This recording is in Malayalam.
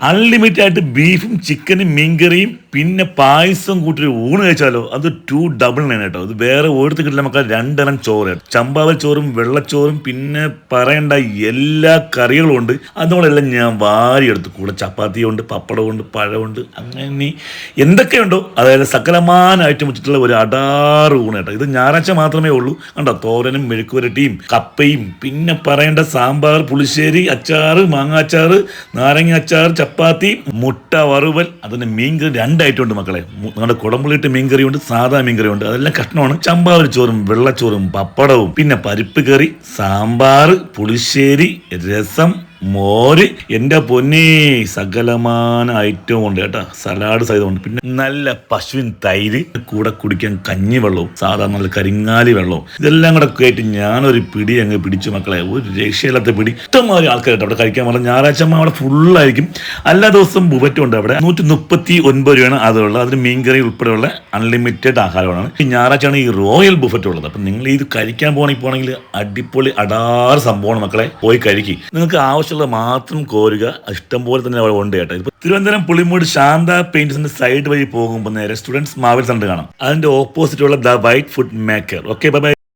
അൺലിമിറ്റഡ് ആയിട്ട് ബീഫും ചിക്കനും മീൻകറിയും പിന്നെ പായസം കൂട്ടി ഊണ് കഴിച്ചാലോ? അത് ടു ഡബിൾ നയൻ കേട്ടോ. അത് വേറെ ഓടുത്ത് കിട്ടില്ല. നമുക്ക് രണ്ടെണ്ണം ചോറ്. ചമ്പാവൽ ചോറും വെള്ളച്ചോറും പിന്നെ പറയേണ്ട എല്ലാ കറികളും ഉണ്ട്. അതുകൊണ്ടെല്ലാം ഞാൻ വാരിയെടുത്തു. കൂടെ ചപ്പാത്തിയുണ്ട് പപ്പടമുണ്ട് പഴമുണ്ട് അങ്ങനെ എന്തൊക്കെയുണ്ടോ അതായത് സകലമാന ഐറ്റം വെച്ചിട്ടുള്ള ഒരു അടാറ് ഊണ് കേട്ടോ. ഇത് ഞായറാഴ്ച മാത്രമേ ഉള്ളൂ. കണ്ടോ? തോരനും മെഴുക്കുവരട്ടിയും കപ്പയും പിന്നെ പറയേണ്ട സാമ്പാർ പുളിശ്ശേരി അച്ചാറ് മാങ്ങാച്ചാറ് നാരങ്ങ അച്ചാർ ചപ്പാത്തി മുട്ട വറുവൽ അതിന് മീൻകറി രണ്ടായിട്ടുണ്ട് മക്കളെ. നമ്മുടെ കുടമ്പുള്ളിട്ട് മീൻകറിയുണ്ട് സാധാ മീൻകറി ഉണ്ട് അതെല്ലാം കഷ്ണമാണ്. ചമ്പാവരി ചോറും വെള്ളച്ചോറും പപ്പടവും പിന്നെ പരിപ്പ് കറി സാമ്പാർ പുളിശ്ശേരി രസം മോര്. എന്റെ പൊന്നേ സകലമാന ഐറ്റവും ഉണ്ട് കേട്ടോ. സലാഡ് സഹിതമുണ്ട് പിന്നെ നല്ല പശുവിൻ തൈര് കൂടെ കുടിക്കാൻ കഞ്ഞി വെള്ളവും സാധാരണ നല്ല കരിങ്ങാലി വെള്ളവും. ഇതെല്ലാം കൂടെ കയറ്റി ഞാനൊരു പിടി അങ്ങ് പിടിച്ചു മക്കളെ. ഒരു രക്ഷയില്ലാത്ത പിടി. ഇഷ്ടംമാതിരി കേട്ടോ അവിടെ കഴിക്കാൻ. പറഞ്ഞാൽ ഞായറാഴ്ച അവിടെ ഫുള്ളായിരിക്കും എല്ലാ ദിവസവും ബുഫറ്റും ഉണ്ട് അവിടെ. നൂറ്റി മുപ്പത്തി ഒൻപത് രൂപയാണ് അതുള്ളത്. അതിന് മീൻകറി ഉൾപ്പെടെയുള്ള അൺലിമിറ്റഡ് ആഹാരമാണ്. ഈ ഞായറാഴ്ചയാണ് ഈ റോയൽ ബുഫറ്റ് ഉള്ളത്. അപ്പം നിങ്ങൾ ഇത് കഴിക്കാൻ പോകണമെങ്കിൽ പോകണമെങ്കിൽ അടിപൊളി അടാറ് സംഭവമാണ് മക്കളെ. പോയി കഴിക്കും. നിങ്ങൾക്ക് ആവശ്യമുള്ളത് മാത്രം കോരുക ഇഷ്ടം പോലെ തന്നെ അവിടെ ഉണ്ട് കേട്ടോ. ഇപ്പൊ തിരുവനന്തപുരം പുളിമൂട് ശാന്ത പെയിന്റ്സിന്റെ സൈഡ് വഴി പോകുമ്പോൾ നേരെ സ്റ്റുഡൻസ് മാവിൽ സെന്റർ കാണാം. അതിന്റെ ഓപ്പോസിറ്റ് ഉള്ള the white food maker okay bye